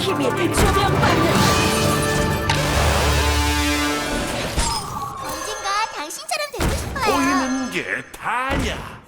힘이 조명받는다. 언젠가 당신처럼 되고 싶어요. 보이는 게 다냐?